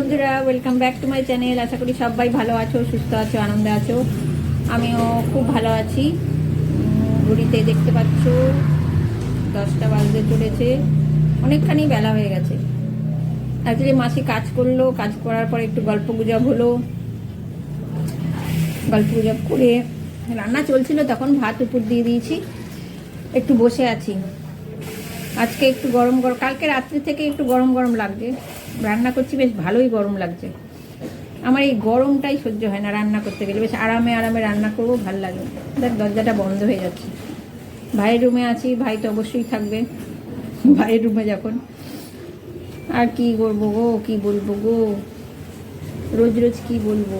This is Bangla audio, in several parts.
বন্ধুরা welcome back to my channel আশা করি সবাই ভালো আছো, সুস্থ আছো, আনন্দে আছো। আমিও খুব ভালো আছি। ঘড়িতে দেখতে পাচ্ছ, দশটা বাজতে চলেছে। অনেকখানি বেলা হয়ে গেছে। অ্যাকচুয়ালি মাসি কাজ করল, কাজ করার পর একটু গল্প গুজব হলো। গল্প গুজব করে রান্না চলছিল, তখন ভাত উপর দিয়ে দিয়েছি। একটু বসে আছি। আজকে একটু গরম গরম, কালকে রাত্রি থেকে একটু গরম গরম লাগছে রান্না করছি, বেশ ভালোই গরম লাগছে। আমার এই গরমটাই সহ্য হয় না রান্না করতে গেলে, বেশ আরামে আরামে রান্না করব, ভালো লাগে দেখ, দরজাটা বন্ধ হয়ে যাচ্ছে। ভাইয়ের রুমে আছি, ভাই তো অবশ্যই থাকবে। ভাইয়ের রুমে যখন। আর কি করব গো, কি বলব গো? রোজ রোজ কি বলব?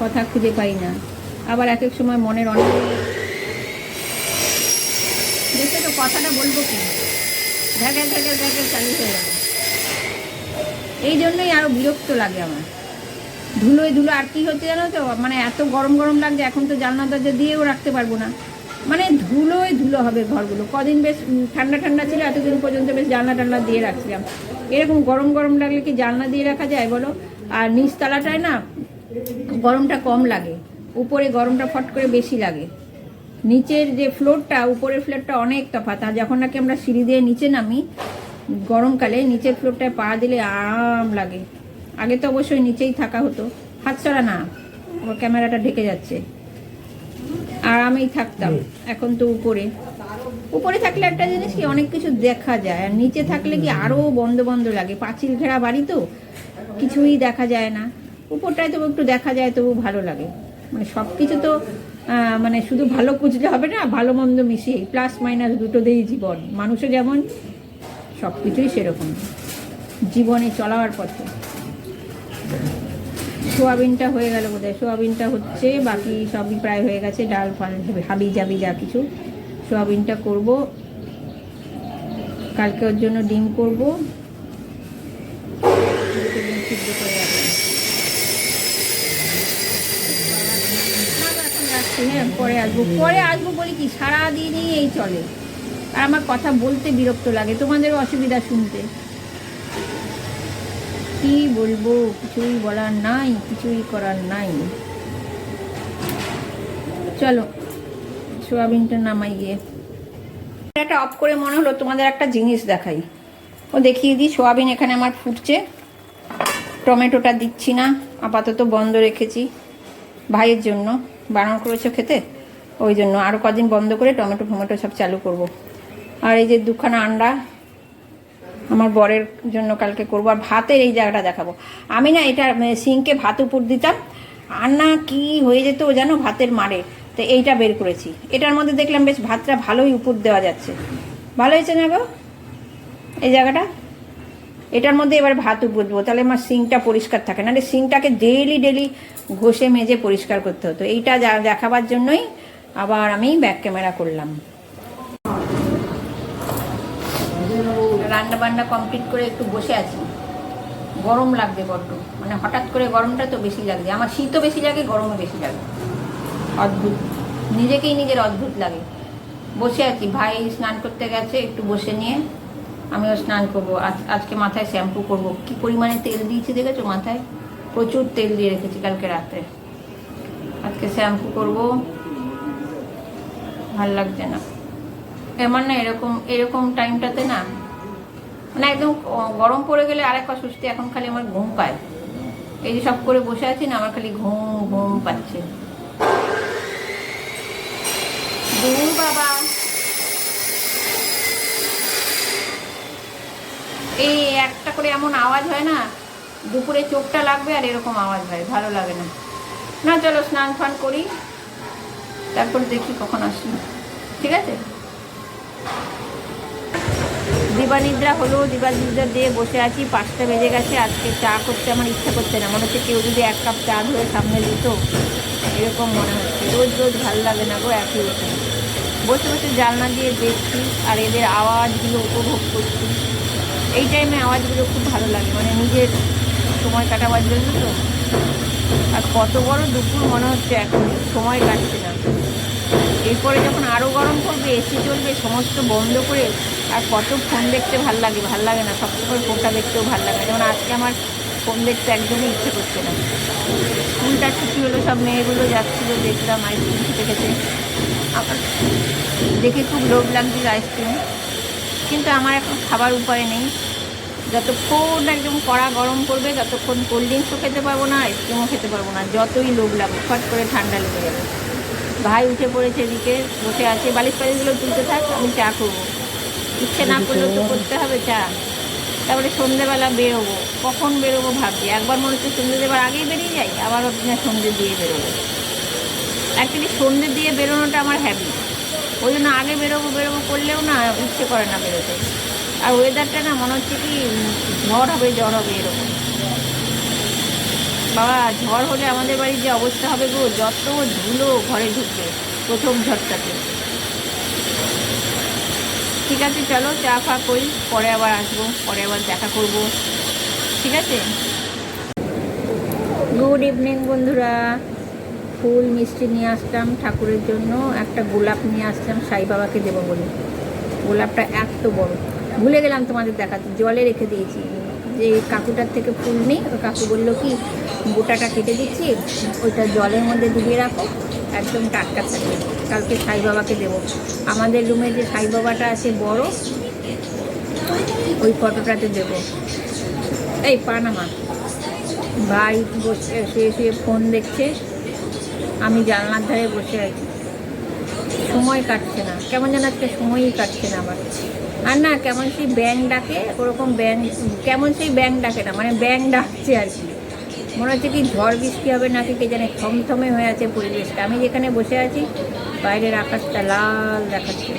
কথা খুঁজে পাই না। আবার এক এক সময় মনের অনেক দেখে তো কথাটা বলব কি? ঢাকা ঢাকা ঢাকা চালু হয়ে যাবে এই জন্যই আরও বিরক্ত লাগে আমার। ধুলোয় ধুলো, আর কি হচ্ছে জানো তো? মানে এত গরম গরম লাগছে, এখন তো জানলা দরজা দিয়েও রাখতে পারব না। মানে ধুলোয় ধুলো হবে ঘরগুলো। কদিন বেশ ঠান্ডা ঠান্ডা ছিল, এতদিন পর্যন্ত বেশ জানলা টানলা দিয়ে রাখছিলাম। এরকম গরম গরম লাগলে কি জানলা দিয়ে রাখা যায় বলো? আর নিচতলাটায় না, গরমটা কম লাগে। উপরে গরমটা ফট করে বেশি লাগে। নিচের যে ফ্লোরটা উপরের ফ্লোরটা অনেক তফাৎ। আর যখন নাকি আমরা সিঁড়ি দিয়ে নিচে নামি গরমকালে নিচের ফ্লোরটায় পা দিলে আরাম লাগে। আগে তো অবশ্যই নিচেই থাকা হতো। হাত ছড়া না ওর ক্যামেরাটা ঢেকে যাচ্ছে। আরামেই থাকতাম, এখন তো উপরে। উপরে থাকলে একটা জিনিস কি, অনেক কিছু দেখা যায়। আর নিচে থাকলে কি আরও বন্ধ বন্ধ লাগে। পাঁচিল ঘেরা বাড়ি তো, কিছুই দেখা যায় না। উপরটায় তবু একটু দেখা যায়, তবু ভালো লাগে। মানে সব কিছু তো মানে শুধু ভালো খুঁজলে হবে না, ভালো মন্দ মিশিয়ে প্লাস মাইনাস দুটো দিয়েই জীবন। মানুষও যেমন সব কিছুই সেরকম। জীবনে চলার পথে। সোয়াবিনটা হয়ে গেল বোধহয়। সোয়াবিনটা হচ্ছে, বাকি সবই প্রায় হয়ে গেছে, ডাল ফাল হাবি জাবি যা কিছু। সোয়াবিনটা করব। কালকে ওর জন্য ডিম করব। পরে আসব। পরে আসব বলি কি, সারাদিনই এই চলে। আর আমার কথা বলতে বিরক্ত লাগে। তোমাদের অসুবিধা শুনতে। কি বলব? কিছুই বলার নাই, কিছুই করার নাই। চলো, সোয়াবিনটা নামাই গিয়ে। একটা অফ করে মনে হলো তোমাদের একটা জিনিস দেখাই। ও দেখিয়ে দিই, সোয়াবিন এখানে আমার ফুটছে। টমেটোটা দিচ্ছি না, আপাতত বন্ধ রেখেছি ভাইয়ের জন্য। বারণ করেছ খেতে? ওই জন্য। আরও কদিন বন্ধ করে টমেটো ফমেটো সব চালু করব। আর এই যে দুখানা আন্ডা আমার বরের জন্য কালকে করব, আর ভাতের এই জায়গাটা দেখাবো। আমি না এটা সিঙ্কে ভাত উপর দিতাম। আর না কি হয়ে যেত জানো, ভাতের মারে। তো এইটা বের করেছি। এটার মধ্যে দেখলাম বেশ ভাতটা ভালোই উপর দেওয়া যাচ্ছে। ভালো হয়েছে না গো? এই জায়গাটা? এটার মধ্যে এবার ভাত উপর দেবো। তাহলে আমার সিঙ্কটা পরিষ্কার থাকে নাহলে সিঙ্কটাকে ডেইলি ডেলি ঘষে মেজে পরিষ্কার করতে হতো। এইটা দেখাবার জন্যই আবার আমি ব্যাক ক্যামেরা করলাম। রান্না বান্না কমপ্লিট করে একটু বসে আছি। গরম লাগবে বড্ড। মানে হঠাৎ করে গরমটা তো বেশি লাগছে আমার শীতও বেশি লাগে, গরমও বেশি লাগে। অদ্ভুত। নিজেকেই নিজের অদ্ভুত লাগে। বসে আছি। ভাই স্নান করতে গেছে, একটু বসে নিয়ে আমিও স্নান করব। আজ, আজকে মাথায় শ্যাম্পু করব। কি পরিমাণে তেল দিয়েছি দেখেছ মাথায়? প্রচুর তেল দিয়ে রেখেছি কালকে রাতে আজকে শ্যাম্পু করব। ভালো লাগছে না। এমন না, এরকম এরকম টাইমটাতে না মানে একদম গরম পড়ে গেলে আরেক অসুস্থ এখন খালি আমার ঘুম পায়। এই যে সব করে বসে আছি না, আমার খালি ঘুম ঘুম পাচ্ছে। দূর বাবা। এই একটা করে এমন আওয়াজ হয় না, দুপুরে চোখটা লাগবে আর এরকম আওয়াজ হয়, ভালো লাগে না। না, চলো স্নান ফান করি, তারপর দেখি কখন আসি। ঠিক আছে? দিবানিদ্রা হলো, দিবানিদ্রা দিয়ে বসে আছি, পাঁচটা বেজে গেছে, আজকে চা করতে আমার ইচ্ছা করছে না। মনে হচ্ছে কেউ যদি এক কাপ চা ধরে সামনে দিত, এরকম মনে হচ্ছে। রোজ রোজ ভালো লাগে না গো, একই রকম। বসে বসে জানলা দিয়ে দেখছি আর এদের আওয়াজগুলো উপভোগ করছি। এই টাইমে আওয়াজগুলো খুব ভালো লাগে মানে নিজের সময় কাটাবার জন্য তো। আর কত বড় দুপুর মনে হচ্ছে এখন, সময় কাটছে না। এরপরে যখন আরও গরম পড়বে, এসি চলবে, সমস্ত বন্ধ করে আর কত ফোন দেখতে ভালো লাগে ভালো লাগে না। সবসময় ফোনটা দেখতেও ভালো লাগে। যেমন আজকে আমার ফোন দেখতে একদমই ইচ্ছে করছে না। স্কুলটা ছুটি হলো, সব মেয়েগুলো যাচ্ছিল, দেখলাম আইসক্রিম খেতে খেতে। আমার দেখে খুব লোভ লাগছিল আইসক্রিম কিন্তু আমার এখন খাবার উপায় নেই। যতক্ষণ একদম কড়া গরম করবে ততক্ষণ কোল্ড ড্রিঙ্কসও খেতে পারব না আইসক্রিমও খেতে পারব না। যতই লোভ লাগুক, ফট করে ঠান্ডা লেগে যাবে। ভাই উঠে পড়েছে এদিকে বসে আছে। বালিশ পালিশগুলো তুলতে থাক আমি চা করব। ইচ্ছে না করলেও তো করতে হবে চা। তারপরে সন্ধেবেলা বেরোবো। কখন বেরোবো ভাবছি। একবার মনে হচ্ছে সন্ধে দেবার আগেই বেরিয়ে যাই আবার না সন্ধে দিয়ে বেরোবো। অ্যাকচুয়ালি সন্ধে দিয়ে বেরোনোটা আমার হ্যাবিট ওই জন্য আগে বেরোবো বেরোবো করলেও না ইচ্ছে করে না বেরোতে। আর ওয়েদারটা না মনে হচ্ছে কি ঝড় হবে জ্বর হবে এরকম। বাবা, ঝড় হলে আমাদের বাড়ির যে অবস্থা হবে গো, যত ধুলো ঘরে ঢুকবে প্রথম ঝড়টাতে। ঠিক আছে, চলো চা ফা করি, পরে আবার আসব, পরে আবার দেখা করব। ঠিক আছে? গুড ইভিনিং বন্ধুরা। ফুল মিষ্টি নিয়ে আসলাম ঠাকুরের জন্য। একটা গোলাপ নিয়ে আসলাম, সাই বাবাকে দেবো বলে। গোলাপটা এত বড়। ভুলে গেলাম তোমাদের দেখাতে, জলে রেখে দিয়েছি। যে কাকুটার থেকে ফুল নেই কাকু বলল কি গোটাটা কেটে দিচ্ছি, ওইটা জলের মধ্যে ডুবিয়ে রাখো, একদম টাটকা থাকে কালকে সাই বাবাকে দেবো। আমাদের রুমে যে সাই বাবাটা আছে বড়, ওই ফটোটাতে দেবো। এই পানামা ভাই বসে শুয়ে শুয়ে ফোন দেখছে, আমি জানলার ধারে বসে আছি। সময় কাটছে না। কেমন যেন একটা সময়ই কাটছে না আমার আর না, কেমন সেই ব্যাং ডাকে, ওরকম ব্যাং কেমন সেই ব্যাং ডাকে না মানে ব্যাং ডাকছে আর কি। মনে হচ্ছে কি ঝড় বৃষ্টি হবে নাকি কে জানে থমথমে হয়ে আছে পরিবেশটা। আমি যেখানে বসে আছি, বাইরের আকাশটা লাল দেখাচ্ছে।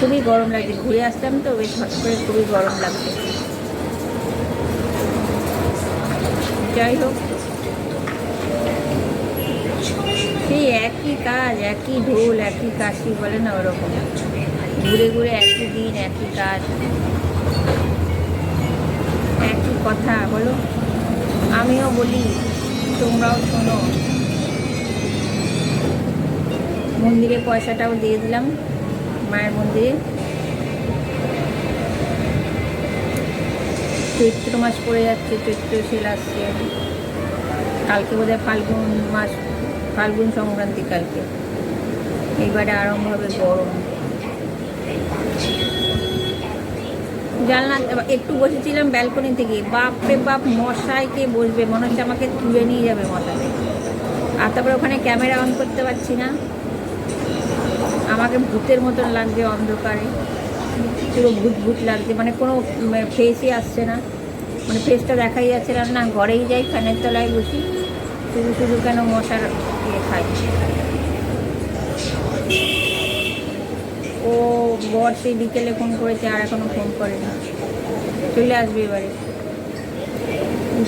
খুবই গরম লাগছে। ঘুরে আসলাম তো, বেশ হট করে খুবই গরম লাগছে। যাই হোক। সেই একই কাজ, একই ঢোল, একই কাশি, বলে না ওরকম। ঘুরে ঘুরে একই দিন, একই কাজ। একই কথা, বলো। আমিও বলি, তোমরাও শোনো। মন্দিরে পয়সাটাও দিয়ে দিলাম, মায়ের মন্দিরে। চৈত্র মাস পড়ে যাচ্ছে চৈত্র সেল আসছে। কালকে বোধহয় ফাল্গুন মাস, ফাল্গুন সংক্রান্তি কালকে। এইবারে আরম্ভ হবে গরম। জানলা, একটু বসেছিলাম ব্যালকনি থেকে বাপরে বাপ, মশায় কে বসবে? মনে হচ্ছে আমাকে তুলে নিয়ে যাবে মশাতে আর তারপরে ওখানে ক্যামেরা অন করতে পারছি না। আমাকে ভূতের মতন লাগছে অন্ধকারে। পুরো ভূত ভূত লাগছে। মানে কোনো ফেসই আসছে না। মানে ফেসটা দেখাই যাচ্ছে না। না, ঘরেই যাই, ফ্যানের তলায় বসি। শুধু শুধু কেন মশার ইয়ে খাই। ও বর সেই বিকেলে ফোন করেছে আর এখনও ফোন করেনি। চলে আসবে এবারে।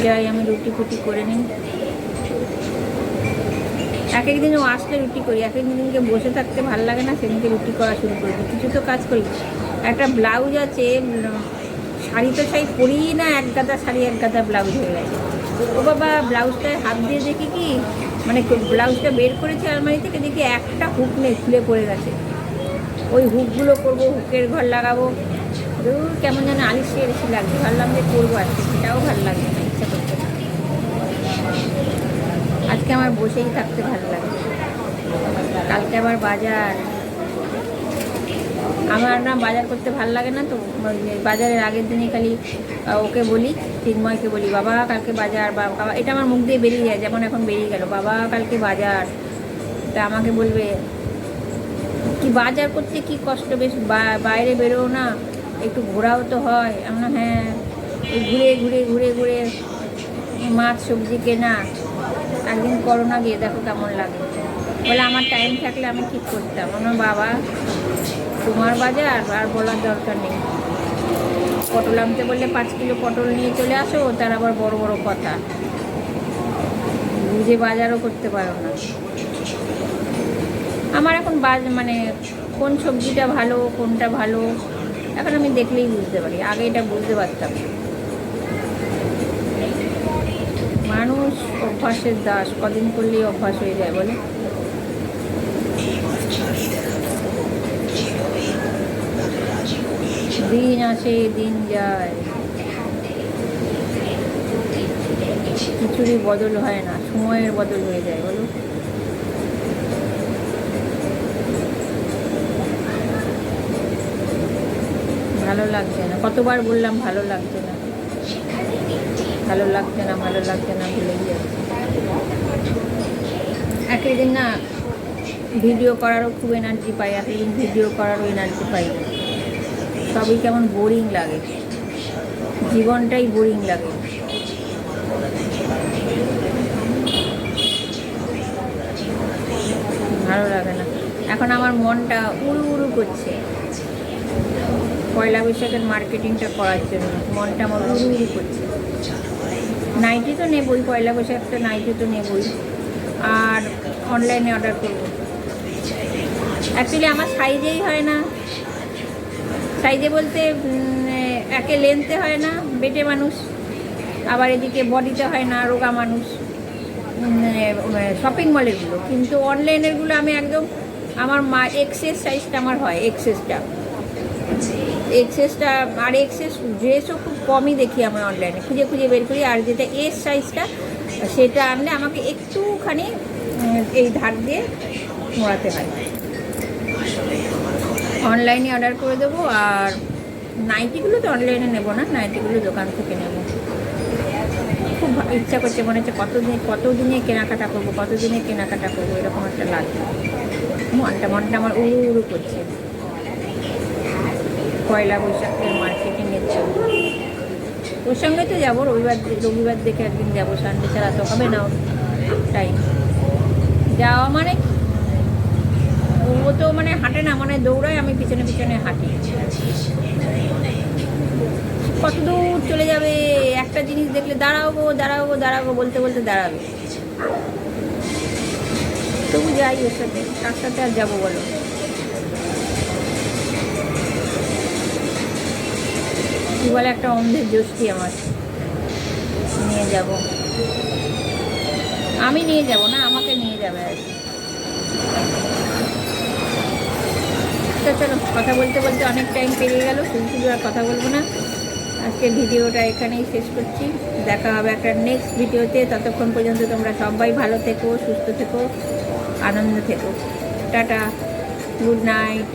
যাই, আমি রুটি ফুটি করে নিই। এক একদিন ও আসলে রুটি করি। এক এক দিনকে বসে থাকতে ভালো লাগে না, সেদিনকে রুটি করা শুরু করি কিছু তো কাজ করি। একটা ব্লাউজ আছে শাড়ি তো শাড়ি পরিই না, এক গাদা শাড়ি, এক গাদা ব্লাউজ হয়ে গেছে। ও বাবা ব্লাউজটায় হাত দিয়ে দেখি কি? মানে ব্লাউজটা বের করেছে আলমারি থেকে, দেখি একটা হুক নেই, খুলে পড়ে গেছে। ওই হুকগুলো করব, হুকের ঘর লাগাবো। কেমন যেন আলিশি আলিশি লাগছে। ভাবলাম যে করব আজকে, সেটাও ভালো লাগছে না, ইচ্ছা করছে না। আজকে আমার বসেই থাকতে ভালো লাগে কালকে আবার বাজার। আমার না বাজার করতে ভালো লাগে না তো বাজারের আগের দিনে খালি ওকে বলি চিন্ময়কে বলি, বাবা, কালকে বাজার, বা, বাবা। এটা আমার মুখ দিয়ে বেরিয়ে যায়, যেমন এখন বেরিয়ে গেল, বাবা, কালকে বাজার। তা আমাকে বলবে কি বাজার করতে কি কষ্ট? বেশ বাইরে বেরোও না, একটু ঘোরাও তো হয়। আমরা হ্যাঁ ঘুরে ঘুরে ঘুরে ঘুরে মাছ, সবজি কেনা। একদিন করোনা গিয়ে দেখো কেমন লাগে। বলে, আমার টাইম থাকলে আমি ঠিক করতাম। আমার বাবা, তোমার বাজার, আর বলার দরকার নেই। পটল আনতে বললে পাঁচ কিলো পটল নিয়ে চলে আসো, তার আবার বড় বড় কথা। বুঝে বাজারও করতে পারো না। আমার এখন বাজ মানে কোন সবজিটা ভালো, কোনটা ভালো, এখন আমি দেখলেই বুঝতে পারি, আগে এটা বুঝতে পারতাম। মানুষ অভ্যাসের দাস, কদিন করলেই অভ্যাস হয়ে যায়, বলে। দিন আসে, দিন যায়। কিছুরই বদল হয় না, সময়ের বদল হয়ে যায়, বলো। ভালো লাগছে না। কতবার বললাম ভালো লাগছে না। ভালো লাগছে না, ভালো লাগছে না ভুলে যাচ্ছে একদিন না ভিডিও করারও খুব এনার্জি পাই একদিন ভিডিও করারও এনার্জি পাই। সবই কেমন বোরিং লাগে। জীবনটাই বোরিং লাগে। ভালো লাগে না। এখন আমার মনটা উড়ু উড়ু করছে। পয়লা বৈশাখের মার্কেটিংটা করার জন্য। মনটা আমার উড়ু করছে। নাইটি তো নেবই, পয়লা বৈশাখটা নাইটি তো নেবই। আর অনলাইনে অর্ডার করব। অ্যাকচুয়ালি আমার সাইজেই হয় না। সাইজে বলতে একে লেন্থে হয় না, বেটে মানুষ। আবার এদিকে বডিতে হয় না, রোগা মানুষ। শপিং মলেরগুলো কিন্তু অনলাইনেরগুলো আমি একদম, আমার মা এক্সেস সাইজটা আমার হয় এক্সেসটা এক্সেসটা আর এক্সেস ড্রেসও খুব কমই দেখি আমরা অনলাইনে খুঁজে খুঁজে বের করি, আর যেটা এস সাইজটা সেটা আনলে আমাকে একটুখানি এই ধার দিয়ে মোড়াতে হয়। অনলাইনে অর্ডার করে দেবো, আর নাইটিগুলো তো অনলাইনে নেব না নাইটিগুলো দোকান থেকে নেব। খুব ইচ্ছা করছে, মনে হচ্ছে কতদিন, কতদিনে কেনাকাটা করব, কতদিনে কেনাকাটা করব, এরকম একটা লাগবে মনটা মনটা আমার উড়ু উড়ু করছে। পয়লা বৈশাখের মার্কেটিংয়ের জন্য। ওর সঙ্গে তো যাব, রবিবার রবিবার দেখে একদিন যাব সানডে ছাড়া তো হবে না টাইম যাওয়া মানে ও তো মানে হাঁটে না মানে দৌড়ায়, আমি পিছনে পিছনে হাঁটি। কত দূর চলে যাবে? একটা জিনিস দেখলে দাঁড়াবো দাঁড়াবো গো, বলতে বলতে দাঁড়াবে। তবু যাই ওর সাথে, তার সাথে আর যাব বলো। কি বলে, একটা অন্ধের জোষ্ঠী আমার। নিয়ে যাব। আমি নিয়ে যাব না, আমাকে নিয়ে যাবে আর কি। চলো, কথা বলতে বলতে অনেক টাইম পেরিয়ে গেল, শুধু শুধু আর কথা বলব না। আজকে ভিডিওটা এখানেই শেষ করছি। দেখা হবে একটা নেক্সট ভিডিওতে। ততক্ষণ পর্যন্ত তোমরা সবাই ভালো থেকো, সুস্থ থেকো, আনন্দ থেকো। Tata good night